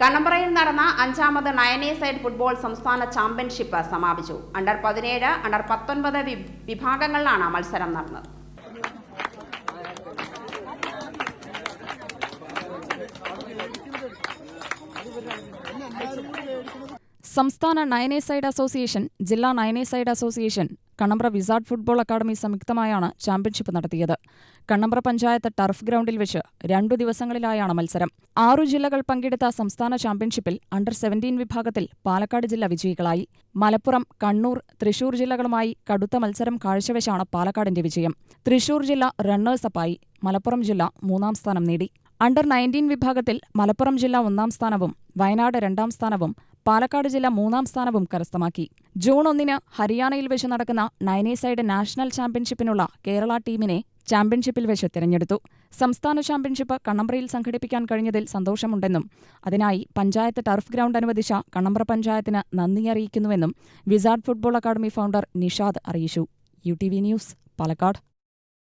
കണ്ണമ്പ്രയിൽ നടന്ന അഞ്ചാമത് nine a side football സംസ്ഥാന ചാമ്പ്യൻഷിപ്പ് സമാപിച്ചു. അണ്ടർ പതിനേഴ് അണ്ടർ പത്തൊൻപത് വിഭാഗങ്ങളിലാണ് മത്സരം നടന്നത്. സംസ്ഥാന നയനേ സൈഡ് അസോസിയേഷൻ ജില്ലാ nine a side association Kannambra wizard football academy സംയുക്തമായാണ് ചാമ്പ്യൻഷിപ്പ് നടത്തിയത്. കണ്ണമ്പ്ര പഞ്ചായത്ത് ടർഫ് ഗ്രൗണ്ടിൽ വെച്ച് രണ്ടു ദിവസങ്ങളിലായാണ് മത്സരം. ആറു ജില്ലകൾ പങ്കെടുത്ത സംസ്ഥാന ചാമ്പ്യൻഷിപ്പിൽ അണ്ടർ സെവന്റീൻ വിഭാഗത്തിൽ പാലക്കാട് ജില്ല വിജയികളായി. മലപ്പുറം കണ്ണൂർ തൃശൂർ ജില്ലകളുമായി കടുത്ത മത്സരം കാഴ്ചവെച്ചാണ് പാലക്കാടിന്റെ വിജയം. തൃശൂർ ജില്ല റണ്ണേഴ്സപ്പായി. മലപ്പുറം ജില്ല മൂന്നാം സ്ഥാനം നേടി. അണ്ടർ നയന്റീൻ വിഭാഗത്തിൽ മലപ്പുറം ജില്ല ഒന്നാം സ്ഥാനവും വയനാട് രണ്ടാം സ്ഥാനവും പാലക്കാട് ജില്ല മൂന്നാം സ്ഥാനവും കരസ്ഥമാക്കി. ജൂൺ ഒന്നിന് ഹരിയാനയിൽ വെച്ച് നടക്കുന്ന നൈനേ സൈഡ് നാഷണൽ ചാമ്പ്യൻഷിപ്പിനുള്ള കേരള ടീമിനെ ചാമ്പ്യൻഷിപ്പിൽ വെച്ച് തിരഞ്ഞെടുത്തു. സംസ്ഥാന ചാമ്പ്യൻഷിപ്പ് കണ്ണമ്പ്രയിൽ സംഘടിപ്പിക്കാൻ കഴിഞ്ഞതിൽ സന്തോഷമുണ്ടെന്നും അതിനായി പഞ്ചായത്ത് ടർഫ് ഗ്രൗണ്ട് അനുവദിച്ച കണ്ണമ്പ്ര പഞ്ചായത്തിന് നന്ദി അറിയിക്കുന്നുവെന്നും wizard football academy founder Nishad അറിയിച്ചു. U T V news Palakkad.